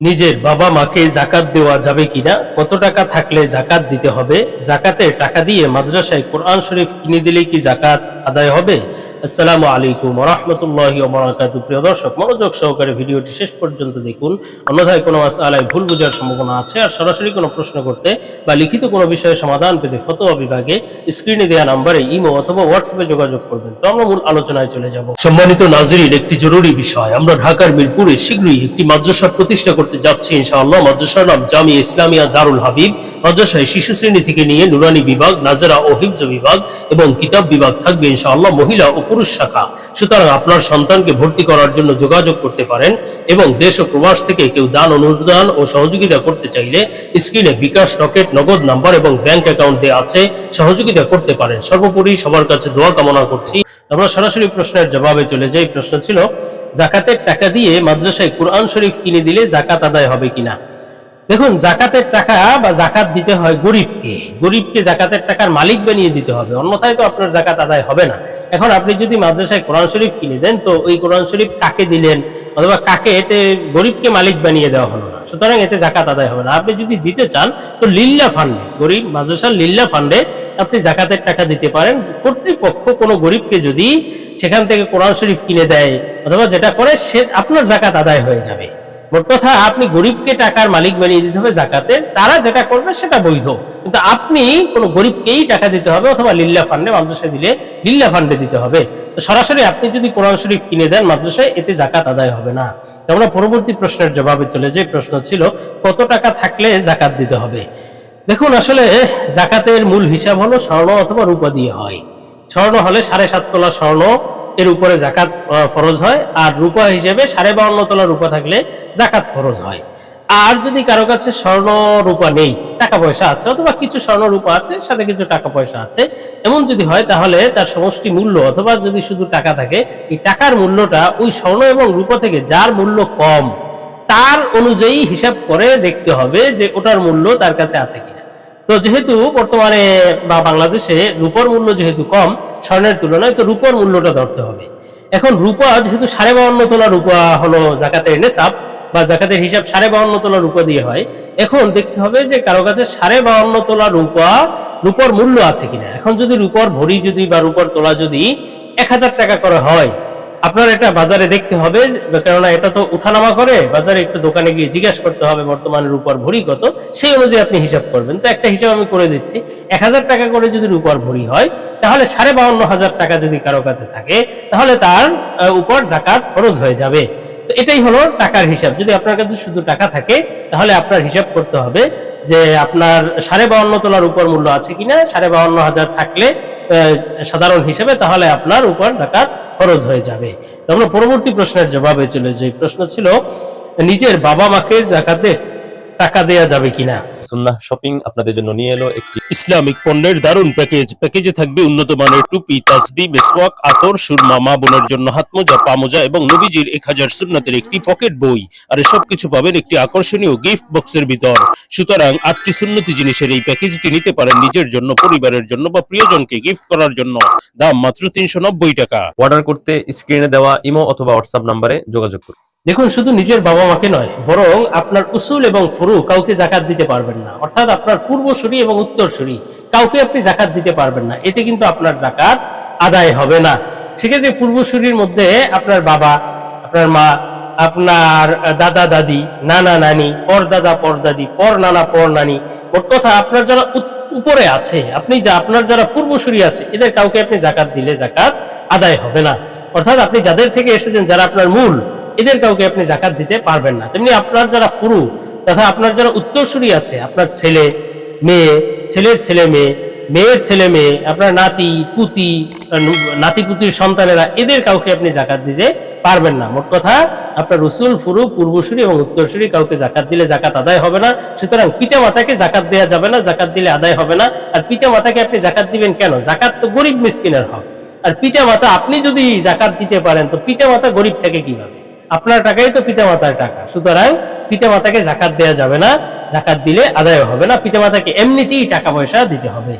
নিজের বাবা মাকে জাকাত দেওয়া যাবে কিনা, কত টাকা থাকলে জাকাত দিতে হবে, জাকাতের টাকা দিয়ে মাদ্রাসায় কোরআন শরীফ কিনে দিলে কি জাকাত আদায় হবে? আসসালামু আলাইকুম রহমতুল্লাহ বরাকাতু প্রিয় দর্শক, মনোযোগ সহকারে ভিডিওটি শেষ পর্যন্ত দেখুন। অন্যথায় কোনো মাসালায় ভুল বোঝার সম্ভাবনা আছে আর সরাসরি কোনো প্রশ্ন করতে বা লিখিত কোনো বিষয়ে সমাধান পেতে ফতোয়া বিভাগে স্ক্রিনে দেওয়া নাম্বারে ইমো অথবা হোয়াটসঅ্যাপে যোগাযোগ করবেন। তো আমরা মূল আলোচনায় চলে যাব। সম্মানিত নাজরিন, একটি জরুরি বিষয়। আমরা ঢাকার মিরপুরে শীঘ্রই একটি মাদ্রাসা প্রতিষ্ঠা করতে যাচ্ছি ইনশাআল্লাহ। মাদ্রাসার নাম জামি ইসলামিয়া দারুল হাবিব। মাদ্রাসায় শিশু শ্রেণি থেকে নিয়ে নুরানি বিভাগ, নাজেরা ও হিফজ বিভাগ এবং কিতাব বিভাগ থাকবে ইনশাআল্লাহ। মহিলা ও পুরুষ শাখা। সুতরাং আপনার সন্তানকে ভর্তি করার জন্য যোগাযোগ করতে পারেন এবং দেশ ও প্রবাস থেকে কেউ দান, অনুদান ও সহযোগিতা করতে চাইলে স্ক্রিনে বিকাশ রকেট, নগদ নাম্বার এবং ব্যাংক অ্যাকাউন্ট আছে, সহযোগিতা করতে পারেন। সর্বোপরি সবার কাছে দোয়া কামনা করছি। আমরা সরাসরি প্রশ্নের জবাবে চলে যাই। প্রশ্ন ছিল, জাকাতের টাকা দিয়ে মাদ্রাসায় কোরআন শরীফ কিনে দিলে জাকাত আদায় হবে কিনা? দেখুন, জাকাতের টাকা বা জাকাত দিতে হয় গরিবকে। গরিবকে জাকাতের টাকার মালিক বানিয়ে দিতে হবে, অন্যথায় তো আপনার জাকাত আদায় হবে না। এখন আপনি যদি মাদ্রাসায় কোরআন শরীফ কিনে দেন, তো ওই কোরআন শরীফ কাকে দিলেন? অথবা কাকে এতে গরিবকে মালিক বানিয়ে দেওয়া হলো না? সুতরাং এতে জাকাত আদায় হবে না। আপনি যদি দিতে চান, তো লিল্লা ফান্ডে গরিব মাদ্রাসার লিল্লা ফান্ডে আপনি জাকাতের টাকা দিতে পারেন। কর্তৃপক্ষ কোনো গরিবকে যদি সেখান থেকে কোরআন শরীফ কিনে দেয়, অথবা যেটা করে সে আপনার জাকাত আদায় হয়ে যাবে। কথা আপনি গরিবকে টাকার মালিক বানিয়ে দিতে হবে জাকাতে, তারা যেটা করবে সেটা বৈধ। কিন্তু আপনি কোনো গরিবকেই টাকা দিতে হবে অথবা লিল্লা ফান্ডে মাদ্রাসায় দিলে লিল্লা ফান্ডে দিতে হবে। তো সরাসরি আপনি যদি কোরআন শরীফ কিনে দেন মাদ্রাসায়, এতে জাকাত আদায় হবে না। তো আমরা পরবর্তী প্রশ্নের জবাবে চলে যে প্রশ্ন ছিল, কত টাকা থাকলে জাকাত দিতে হবে? দেখুন, আসলে জাকাতের মূল হিসাব হলো স্বর্ণ অথবা রূপা দিয়ে হয়। স্বর্ণ হলে সাড়ে সাত তোলা স্বর্ণ এর উপরে জাকাত ফরজ হয়। আর রূপা হিসেবে সাড়ে বাউন্ন তোলা রূপা থাকলে জাকাত ফরজ হয়। আর যদি কারও কাছে স্বর্ণ রূপা নেই, টাকা পয়সা আছে, অথবা কিছু স্বর্ণ রূপা আছে, সাথে কিছু টাকা পয়সা আছে, এমন যদি হয় তাহলে তার সমষ্টি মূল্য, অথবা যদি শুধু টাকা থাকে, এই টাকার মূল্যটা ওই স্বর্ণ এবং রূপা থেকে যার মূল্য কম, তার অনুযায়ী হিসাব করে দেখতে হবে যে ওটার মূল্য তার কাছে আছে কিনা। তো যেহেতু বর্তমানে বা বাংলাদেশে রূপর মূল্য যেহেতু কম, স্বর্ণের তুলনায় তো রূপর মূল্যটা ধরতে হবে। এখন রূপা যেহেতু সাড়ে বাউন্ন তোলা রূপা হলো জাকাতের নেশাব বা জাকাতের হিসাব সাড়ে বাউন্ন তোলা রূপা দিয়ে হয়, এখন দেখতে হবে যে কারও কাছে সাড়ে বাউন্ন তোলা রূপা রূপর মূল্য আছে কিনা। এখন যদি রূপর ভরি যদি বা রূপর তোলা যদি এক হাজার টাকা করে হয় আপনার এটা বাজারে দেখতে হবে, কেননা এটা তো উঠানামা করে বাজারে একটু দোকানে গিয়ে জিজ্ঞাসা করতে হবে বর্তমানে রূপার ভরি কত, সেই অনুযায়ী আপনি হিসাব করবেন। তো একটা হিসাব আমি করে দিচ্ছি, এক হাজার টাকা করে যদি রূপার ভরি হয়, তাহলে সাড়ে বাউন্ন হাজার টাকা যদি কারও কাছে থাকে, তাহলে তার উপর জাকাত ফরজ হয়ে যাবে। তো এটাই হলো টাকার হিসাব। যদি আপনার কাছে শুধু টাকা থাকে, তাহলে আপনার হিসাব করতে হবে যে আপনার সাড়ে বাউন্ন তোলার উপর মূল্য আছে কিনা। সাড়ে বাউন্ন হাজার থাকলে সাধারণ হিসেবে তাহলে আপনার উপর জাকাত ফরজ হয়ে যাবে। আমরা পরবর্তী প্রশ্নের জবাবে চলে যে প্রশ্ন ছিল, নিজের বাবা মাকে জাকাতে টাকা দেয়া যাবে কিনা? সুন্নাহ শপিং আপনাদের জন্য নিয়ে এলো একটি ইসলামিক পণ্যের দারুণ প্যাকেজ। প্যাকেজে থাকবে উন্নত মানের টুপি তাসবি মেসওয়াক আতর সুরমা মা বোনের জন্য হাতমোজা পামোজা এবং নবীজির এক হাজার সুন্নাতের একটি পকেট বই। আর এসব কিছু পাবেন একটি আকর্ষণীয় গিফট বক্সের ভিতর। সুতরাং আটটি সুন্নতি জিনিসের এই প্যাকেজটি নিতে পারেন নিজের জন্য পরিবারের জন্য বা প্রিয়জনকে গিফট করার জন্য। দাম মাত্র তিনশো নব্বই টাকা। অর্ডার করতে স্ক্রিনে দেওয়া ইমো অথবা হোয়াটসঅ্যাপ নাম্বারে যোগাযোগ করুন। দেখুন, শুধু নিজের বাবা মাকে নয়, বরং আপনার উসুল এবং ফুরু কাউকে জাকাত দিতে পারবেন না। অর্থাৎ আপনার পূর্বসূরি এবং উত্তরসূরি কাউকে আপনি জাকাত দিতে পারবেন না। এতে কিন্তু আপনার জাকাত আদায় হবে না। সেক্ষেত্রে পূর্বসূরির মধ্যে আপনার বাবা, আপনার মা, আপনার দাদা, দাদি, নানা, নানি, পর দাদা, পর দাদি, পর নানা, পর নানি, মোট কথা আপনার যারা উপরে আছে, আপনি যা, আপনার যারা পূর্বসূরি আছে, এদের কাউকে আপনি জাকাত দিলে জাকাত আদায় হবে না। অর্থাৎ আপনি যাদের থেকে এসেছেন, যারা আপনার মূল এদের কাউকে আপনি জাকাত দিতে পারবেন না। তেমনি আপনার যারা ফুরু, তথা আপনার যারা উত্তরসূরি আছে, আপনার ছেলে মেয়ে, ছেলের ছেলে মেয়ে, মেয়ের ছেলে মেয়ে, আপনার নাতি, পুতি নাতি, পুতির সন্তানেরা, এদের কাউকে আপনি জাকাত দিতে পারবেন না। মোট কথা, আপনার রসুল, ফুরু, পূর্বসূরি এবং উত্তরসূরি কাউকে জাকাত দিলে জাকাত আদায় হবে না। সুতরাং পিতা মাতাকে জাকাত দেওয়া যাবে না, জাকাত দিলে আদায় হবে না। আর পিতা মাতাকে আপনি জাকাত দিবেন কেন? জাকাত তো গরিব মিসকিনের হক। আর পিতা মাতা আপনি যদি জাকাত দিতে পারেন, তো পিতা মাতা গরিব থেকে কীভাবে? আপনার টাকাই তো পিতা মাতার টাকা। সুতরাং পিতা মাতাকে জাকাত দেওয়া যাবে না। জাকাত দিলে আদায় হবে না। পিতা মাতাকে এমনিতেই টাকা পয়সা দিতে হবে।